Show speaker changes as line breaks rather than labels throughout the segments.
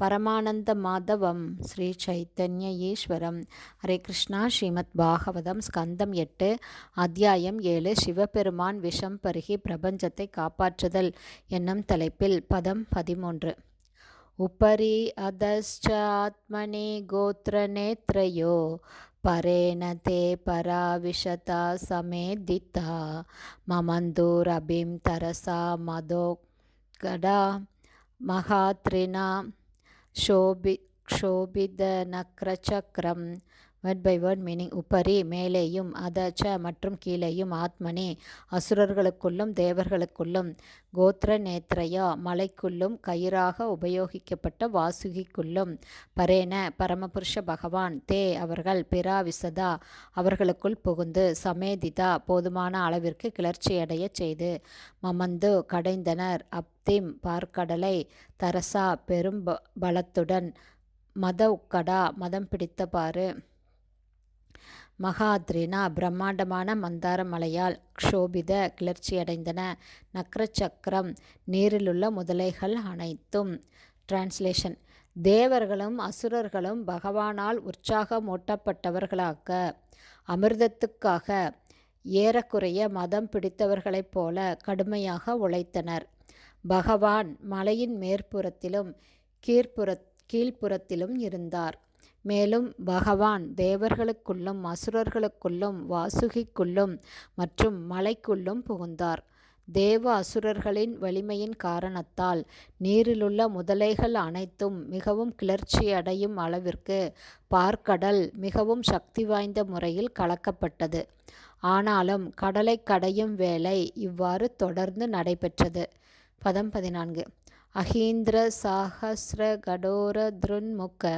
பரமானந்த மாதவம் ஸ்ரீ சைத்தன்ய ஈஸ்வரம் ஹரே கிருஷ்ணா. ஸ்ரீமத் பாகவதம் ஸ்கந்தம் எட்டு அத்தியாயம் ஏழு சிவபெருமான் விஷம் பருகி பிரபஞ்சத்தை காப்பாற்றுதல் என்னும் தலைப்பில் பதம் பதிமூன்று. உபரி அதஸ்சாத்மனே கோத்திர நேத்ரயோ परेण பராவிஷதா परा மமந்தூர் समेदिता தரசா மதோ கடா மகாத்ரினா க்ஷோபித நக்ரச்சக்கரம் வேர்ட் பை வேர்ட் மீனிங் உப்பரி மேலேயும் அதச்ச மற்றும் கீழேயும் ஆத்மனி அசுரர்களுக்குள்ளும் தேவர்களுக்குள்ளும் கோத்திர நேத்ரயா மலைக்குள்ளும் கயிறாக உபயோகிக்கப்பட்ட வாசுகிக்குள்ளும் பரேன பரமபுருஷ பகவான் தே அவர்கள் பிராவிசதா அவர்களுக்குள் புகுந்து சமேதிதா போதுமான அளவிற்கு கிளர்ச்சியடைய செய்து மமந்து கடைந்தனர் அப்திம் பார்க்கடலை தரசா பெரும் பலத்துடன் மத உக்கடா மதம் பிடித்தபாறு. மகாத்ரினா பிரம்மாண்டமான மந்தார மலையால் க்ஷோபித கிளர்ச்சியடைந்தன. நக்ரச்சக்கரம் நீரிலுள்ள முதலைகள் அனைத்தும். டிரான்ஸ்லேஷன் தேவர்களும் அசுரர்களும் பகவானால் உற்சாகமூட்டப்பட்டவர்களாக. அமிர்தத்துக்காக ஏறக்குறைய மதம் பிடித்தவர்களைப் போல கடுமையாக உழைத்தனர். பகவான் மலையின் மேற்புறத்திலும் கீழ்ப்புறத் கீழ்ப்புறத்திலும் இருந்தார். மேலும் பகவான் தேவர்களுக்குள்ளும் அசுரர்களுக்குள்ளும் வாசுகிக்குள்ளும் மற்றும் மலைக்குள்ளும் புகுந்தார். தேவ அசுரர்களின் வலிமையின் காரணத்தால் நீரிலுள்ள முதலைகள் அனைத்தும் மிகவும் கிளர்ச்சி அடையும் அளவிற்கு பார்க்கடல் மிகவும் சக்தி வாய்ந்த முறையில் கலக்கப்பட்டது. ஆனாலும் கடலை கடையும் வேலை இவ்வாறு தொடர்ந்து நடைபெற்றது. பதம் பதினான்கு. அகீந்திர சாகசிர கடோர திருன்முக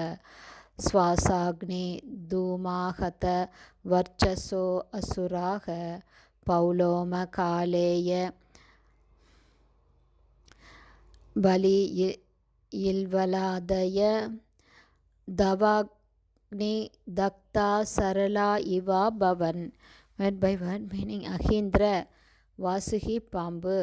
ஸ்வாசாக்னி தூமாகத வர்ச்சசோ அசுராக பௌலோம காலேய பலி இல்வலாதய தவாக்னி தக்தா சரளா இவா பவன். வெட் பை வன் மீனிங் அகீந்திர வாசுகி பாம்பு.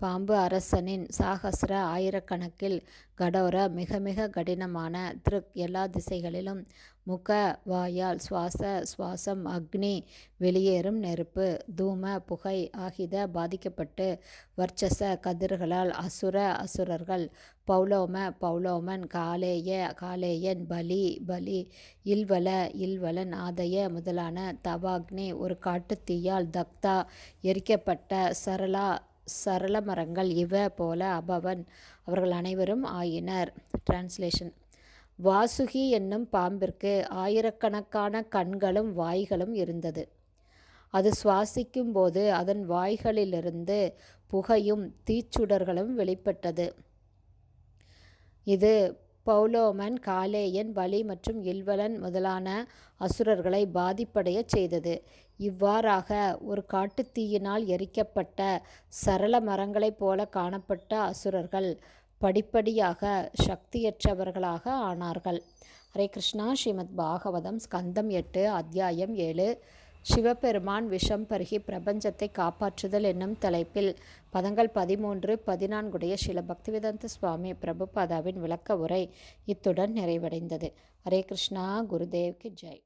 பாம்பு அரசனின் சாகசிர ஆயிரக்கணக்கில் கடோர மிக மிக கடினமான திருக் எல்லா திசைகளிலும் முக வாயால் சுவாச சுவாசம் அக்னி வெளியேறும் நெருப்பு தூம புகை ஆகித பாதிக்கப்பட்டு வர்ச்சச கதிர்களால் அசுர அசுரர்கள் பௌலோம பௌலோமன் காலேய காலேயன் பலி பலி இல்வல இல்வலன் ஆதய முதலான தவாக்னி ஒரு காட்டுத்தீயால் தக்தா எரிக்கப்பட்ட சரளா சரள மரங்கள் இவ போல அபவன். அவர்கள் அனைவரும் ஆயினர். டிரான்ஸ்லேஷன் வாசுகி என்னும் பாம்பிற்கு ஆயிரக்கணக்கான கண்களும் வாய்களும் இருந்தது. அது சுவாசிக்கும் போது அதன் வாய்களிலிருந்து புகையும் தீச்சுடர்களும் வெளிப்பட்டது. இது பௌலோமன் காலேயன் பலி மற்றும் இல்வலன் முதலான அசுரர்களை பாதிப்படைய செய்தது. இவ்வாறாக ஒரு காட்டுத்தீயினால் எரிக்கப்பட்ட சரள மரங்களைப் போல காணப்பட்ட அசுரர்கள் படிப்படியாக சக்தியற்றவர்களாக ஆனார்கள். ஹரே கிருஷ்ணா. ஸ்ரீமத் பாகவதம் ஸ்கந்தம் எட்டு அத்தியாயம் ஏழு. சிவபெருமான் விஷம் பருகி பிரபஞ்சத்தை காப்பாற்றுதல் என்னும் தலைப்பில் பதங்கள் பதிமூன்று பதினான்குடைய சில பக்திவேதாந்த சுவாமி பிரபுபாதாவின் விளக்க உரை இத்துடன் நிறைவடைந்தது. ஹரே கிருஷ்ணா குருதேவ்க்கு ஜெய்.